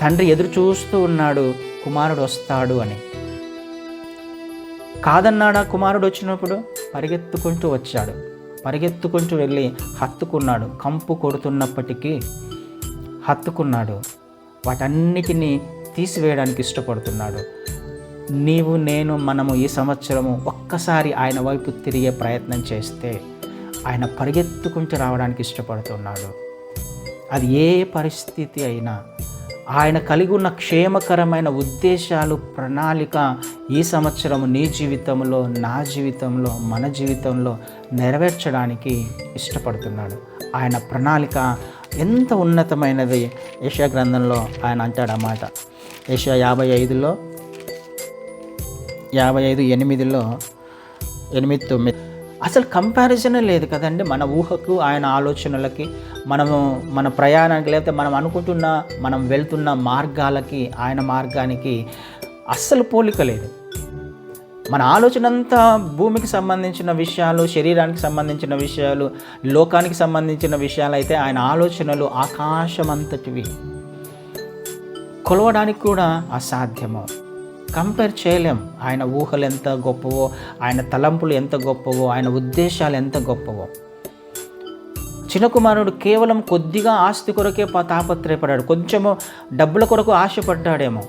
తండ్రి ఎదురు చూస్తూ ఉన్నాడు కుమారుడు వస్తాడు అని. కాదన్నాడా కుమారుడు వచ్చినప్పుడు? పరిగెత్తుకుంటూ వచ్చాడు. పరిగెత్తుకుంటూ వెళ్ళి హత్తుకున్నాడు. కంపు కొడుతున్నప్పటికీ హత్తుకున్నాడు. వాటన్నిటినీ తీసివేయడానికి ఇష్టపడుతున్నాడు. నీవు నేను మనము ఈ సంవత్సరము ఒక్కసారి ఆయన వైపు తిరిగే ప్రయత్నం చేస్తే ఆయన పరిగెత్తుకుంటూ రావడానికి ఇష్టపడుతున్నాడు. అది ఏ పరిస్థితి అయినా ఆయన కలిగి ఉన్న క్షేమకరమైన ఉద్దేశాలు ప్రణాళిక ఈ సంవత్సరం నీ జీవితంలో నా జీవితంలో మన జీవితంలో నెరవేర్చడానికి ఇష్టపడుతున్నాడు. ఆయన ప్రణాళిక ఎంత ఉన్నతమైనది యశా గ్రంథంలో ఆయన అంటాడన్నమాట. అన్నమాట యాభై ఐదులో యాభై ఐదు ఎనిమిదిలో ఎనిమిది తొమ్మిది అసలు కంపారిజనే లేదు కదండి. మన ఊహకు ఆయన ఆలోచనలకి మనము మన ప్రయాణానికి లేకపోతే మనం అనుకుంటున్న మనం వెళ్తున్న మార్గాలకి ఆయన మార్గానికి అస్సలు పోలిక లేదు. మన ఆలోచన అంతా భూమికి సంబంధించిన విషయాలు శరీరానికి సంబంధించిన విషయాలు లోకానికి సంబంధించిన విషయాలు అయితే ఆయన ఆలోచనలు ఆకాశమంతటివి. కొలవడానికి కూడా అసాధ్యము కంపేర్ చేయలేం. ఆయన ఊహలు ఎంత గొప్పవో ఆయన తలంపులు ఎంత గొప్పవో ఆయన ఉద్దేశాలు ఎంత గొప్పవో. చిన్న కుమారుడు కేవలం కొద్దిగా ఆస్తి కొరకే తాపత్రయపడ్డాడు. కొంచెము డబ్బుల కొరకు ఆశపడ్డాడేమో.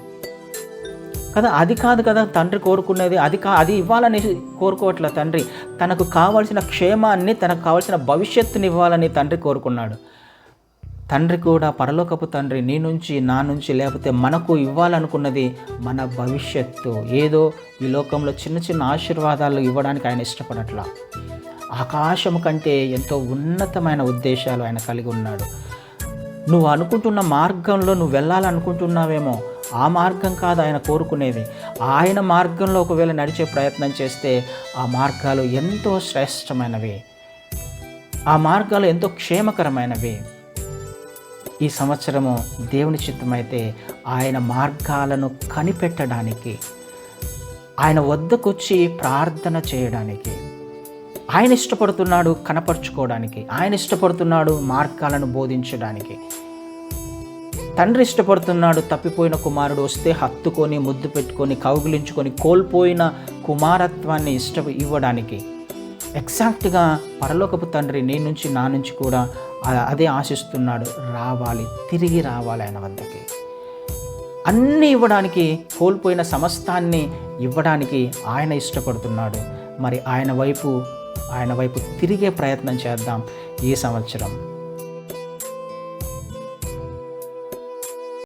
కదా అది కాదు కదా తండ్రి కోరుకునేది. అది కా అది ఇవ్వాలని కోరుకోవట్లే తండ్రి. తనకు కావాల్సిన క్షేమాన్ని తనకు కావాల్సిన భవిష్యత్తుని ఇవ్వాలని తండ్రి కోరుకున్నాడు. తండ్రి కూడా పరలోకపు తండ్రి నీ నుంచి నా నుంచి లేకపోతే మనకు ఇవ్వాలనుకున్నది మన భవిష్యత్తు. ఏదో ఈ లోకంలో చిన్న చిన్న ఆశీర్వాదాలు ఇవ్వడానికి ఆయన ఇష్టపడట్లా. ఆకాశం కంటే ఎంతో ఉన్నతమైన ఉద్దేశాలు ఆయన కలిగి ఉన్నాడు. నువ్వు అనుకుంటున్న మార్గంలో నువ్వు వెళ్ళాలనుకుంటున్నావేమో ఆ మార్గం కాదు ఆయన కోరుకునేది. ఆయన మార్గంలో ఒకవేళ నడిచే ప్రయత్నం చేస్తే ఆ మార్గాలు ఎంతో శ్రేష్టమైనవి. ఆ మార్గాలు ఎంతో క్షేమకరమైనవి. ఈ సంవత్సరము దేవుని చిత్తమైతే ఆయన మార్గాలను కనిపెట్టడానికి ఆయన వద్దకొచ్చి ప్రార్థన చేయడానికి ఆయన ఇష్టపడుతున్నాడు కనపరుచుకోవడానికి ఆయన ఇష్టపడుతున్నాడు మార్గాలను బోధించడానికి. తండ్రి ఇష్టపడుతున్నాడు తప్పిపోయిన కుమారుడు వస్తే హత్తుకొని ముద్దు పెట్టుకొని కౌగిలించుకొని కోల్పోయిన కుమారత్వాన్ని ఇష్ట ఇవ్వడానికి. ఎగ్జాక్ట్గా పరలోకపు తండ్రి నీ నుంచి నా నుంచి కూడా అదే ఆశిస్తున్నాడు రావాలి తిరిగి రావాలి ఆయన వద్దకి. అన్నీ ఇవ్వడానికి కోల్పోయిన సమస్తాన్ని ఇవ్వడానికి ఆయన ఇష్టపడుతున్నాడు. మరి ఆయన వైపు ఆయన వైపు తిరిగే ప్రయత్నం చేద్దాం ఈ సంవత్సరం.